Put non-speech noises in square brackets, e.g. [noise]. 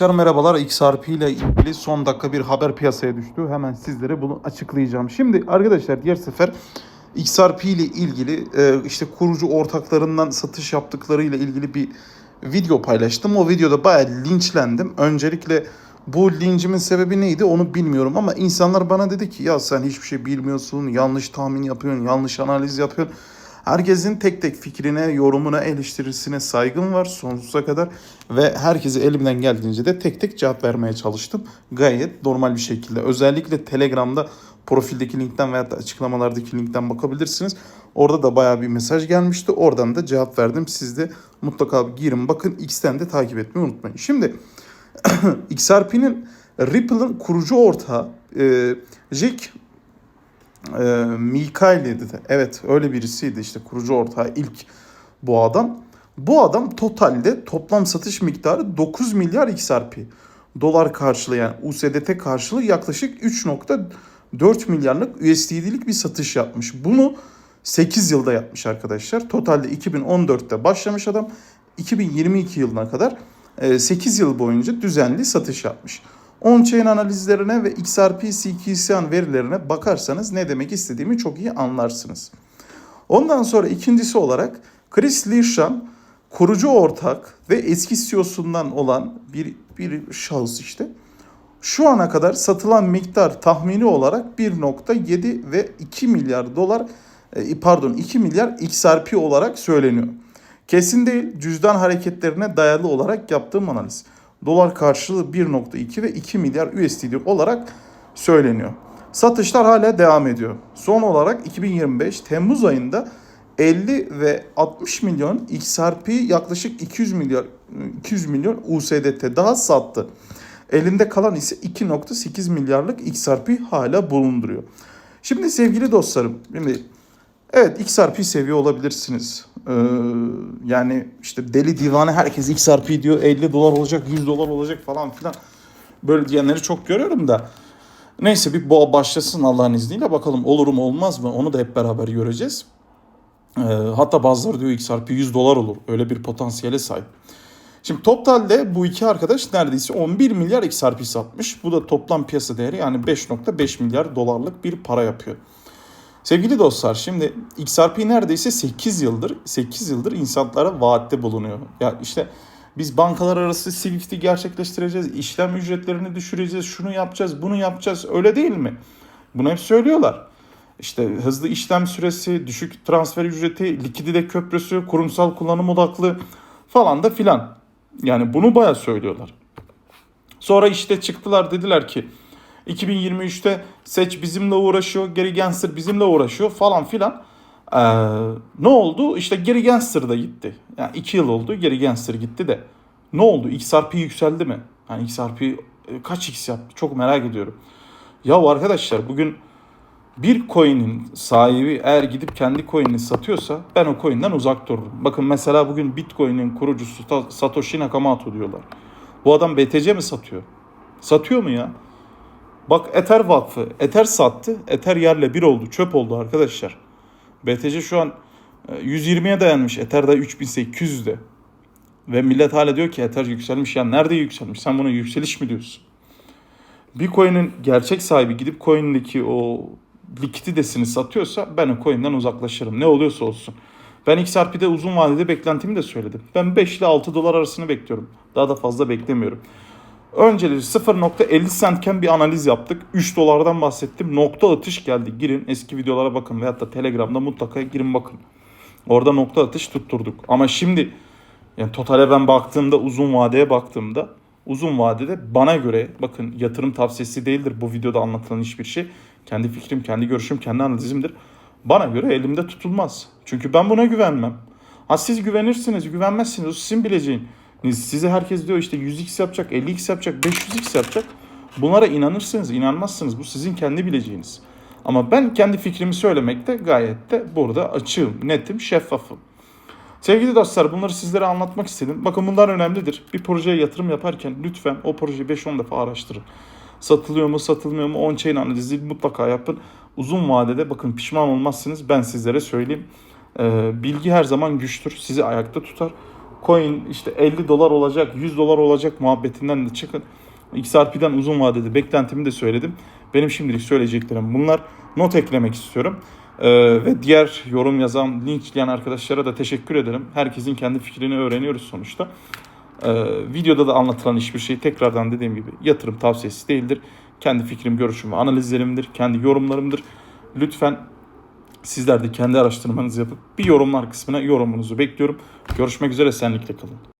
Arkadaşlar merhabalar. XRP ile ilgili son dakika bir haber piyasaya düştü. Hemen sizlere bunu açıklayacağım. Şimdi arkadaşlar diğer sefer XRP ile ilgili e, işte kurucu ortaklarından satış yaptıkları ile ilgili bir video paylaştım. O videoda bayağı linçlendim. Öncelikle bu lincimin sebebi neydi onu bilmiyorum ama insanlar bana dedi ki ya sen hiçbir şey bilmiyorsun, yanlış tahmin yapıyorsun, yanlış analiz yapıyorsun. Herkesin tek tek fikrine, yorumuna, eleştirisine saygım var sonsuza kadar ve herkese elimden geldiğince de tek tek cevap vermeye çalıştım. Gayet normal bir şekilde. Özellikle Telegram'da profildeki linkten veya da açıklamalardaki linkten bakabilirsiniz. Orada da bayağı bir mesaj gelmişti. Oradan da cevap verdim. Siz de mutlaka girin bakın. X'ten de takip etmeyi unutmayın. Şimdi [clears throat] XRP'nin Ripple'ın kurucu ortağı e, Jack e, Mikael'di de. Evet öyle birisiydi işte kurucu ortağı ilk bu adam. Bu adam totalde toplam satış miktarı 9 milyar XRP dolar karşılığı yani USDT karşılığı yaklaşık 3.4 milyarlık USD'lik bir satış yapmış. Bunu 8 yılda yapmış arkadaşlar. Totalde 2014'te başlamış adam. 2022 yılına kadar 8 yıl boyunca düzenli satış yapmış. On-chain analizlerine ve XRP CKCN verilerine bakarsanız ne demek istediğimi çok iyi anlarsınız. Ondan sonra ikincisi olarak Chris Lirsham kurucu ortak ve eski CEO'sundan olan bir, bir şahıs işte. Şu ana kadar satılan miktar tahmini olarak 1.7 ve 2 milyar dolar e, pardon 2 milyar XRP olarak söyleniyor. Kesin değil cüzdan hareketlerine dayalı olarak yaptığım analiz. Dolar karşılığı 1.2 ve 2 milyar USD olarak söyleniyor. Satışlar hala devam ediyor. Son olarak 2025 Temmuz ayında 50 ve 60 milyon XRP yaklaşık 200 milyar 200 milyon USDT daha sattı. Elinde kalan ise 2.8 milyarlık XRP hala bulunduruyor. Şimdi sevgili dostlarım, şimdi evet XRP seviyor olabilirsiniz. Ee, yani işte deli divane herkes XRP diyor 50 dolar olacak 100 dolar olacak falan filan. Böyle diyenleri çok görüyorum da. Neyse bir boğa başlasın Allah'ın izniyle bakalım olur mu olmaz mı onu da hep beraber göreceğiz. Ee, hatta bazıları diyor XRP 100 dolar olur öyle bir potansiyele sahip. Şimdi totalde bu iki arkadaş neredeyse 11 milyar XRP satmış. Bu da toplam piyasa değeri yani 5.5 milyar dolarlık bir para yapıyor. Sevgili dostlar şimdi XRP neredeyse 8 yıldır 8 yıldır insanlara vaatte bulunuyor. Ya işte biz bankalar arası Swift'i gerçekleştireceğiz, işlem ücretlerini düşüreceğiz, şunu yapacağız, bunu yapacağız. Öyle değil mi? Bunu hep söylüyorlar. İşte hızlı işlem süresi, düşük transfer ücreti, likidite köprüsü, kurumsal kullanım odaklı falan da filan. Yani bunu baya söylüyorlar. Sonra işte çıktılar dediler ki 2023'te Seç bizimle uğraşıyor, Gary Gensler bizimle uğraşıyor falan filan. Ee, ne oldu? İşte Gary Gensler da gitti. Yani iki yıl oldu Gary Gensler gitti de. Ne oldu? XRP yükseldi mi? Yani XRP e, kaç X yaptı? Çok merak ediyorum. Ya arkadaşlar bugün bir coin'in sahibi eğer gidip kendi coin'ini satıyorsa ben o coin'den uzak dururum. Bakın mesela bugün Bitcoin'in kurucusu Satoshi Nakamoto diyorlar. Bu adam BTC mi satıyor? Satıyor mu ya? Bak Ether Vakfı. Ether sattı. Ether yerle bir oldu. Çöp oldu arkadaşlar. BTC şu an 120'ye dayanmış. Ether de 3800'de. Ve millet hala diyor ki Ether yükselmiş. Ya nerede yükselmiş? Sen buna yükseliş mi diyorsun? Bitcoin'in gerçek sahibi gidip coin'deki o likiditesini satıyorsa ben o coin'den uzaklaşırım. Ne oluyorsa olsun. Ben XRP'de uzun vadede beklentimi de söyledim. Ben 5 ile 6 dolar arasını bekliyorum. Daha da fazla beklemiyorum. Önceleri 0.50 centken bir analiz yaptık. 3 dolardan bahsettim. Nokta atış geldi. Girin eski videolara bakın veyahut da Telegram'da mutlaka girin bakın. Orada nokta atış tutturduk. Ama şimdi yani totale ben baktığımda uzun vadeye baktığımda uzun vadede bana göre bakın yatırım tavsiyesi değildir bu videoda anlatılan hiçbir şey. Kendi fikrim, kendi görüşüm, kendi analizimdir. Bana göre elimde tutulmaz. Çünkü ben buna güvenmem. Ha siz güvenirsiniz, güvenmezsiniz. O sizin bileceğin. Size herkes diyor işte 100x yapacak, 50x yapacak, 500x yapacak. Bunlara inanırsınız, inanmazsınız. Bu sizin kendi bileceğiniz. Ama ben kendi fikrimi söylemekte gayet de burada açığım, netim, şeffafım. Sevgili dostlar bunları sizlere anlatmak istedim. Bakın bunlar önemlidir. Bir projeye yatırım yaparken lütfen o projeyi 5-10 defa araştırın. Satılıyor mu satılmıyor mu on-chain analizi mutlaka yapın. Uzun vadede bakın pişman olmazsınız ben sizlere söyleyeyim. Ee, bilgi her zaman güçtür. Sizi ayakta tutar. Coin işte 50 dolar olacak, 100 dolar olacak muhabbetinden de çıkın. XRP'den uzun vadede beklentimi de söyledim. Benim şimdilik söyleyeceklerim bunlar. Not eklemek istiyorum. Ee, ve diğer yorum yazan, linçleyen arkadaşlara da teşekkür ederim. Herkesin kendi fikrini öğreniyoruz sonuçta. Ee, videoda da anlatılan hiçbir şey tekrardan dediğim gibi yatırım tavsiyesi değildir. Kendi fikrim, görüşüm ve analizlerimdir. Kendi yorumlarımdır. Lütfen sizler de kendi araştırmanızı yapıp bir yorumlar kısmına yorumunuzu bekliyorum. Görüşmek üzere, senlikle kalın.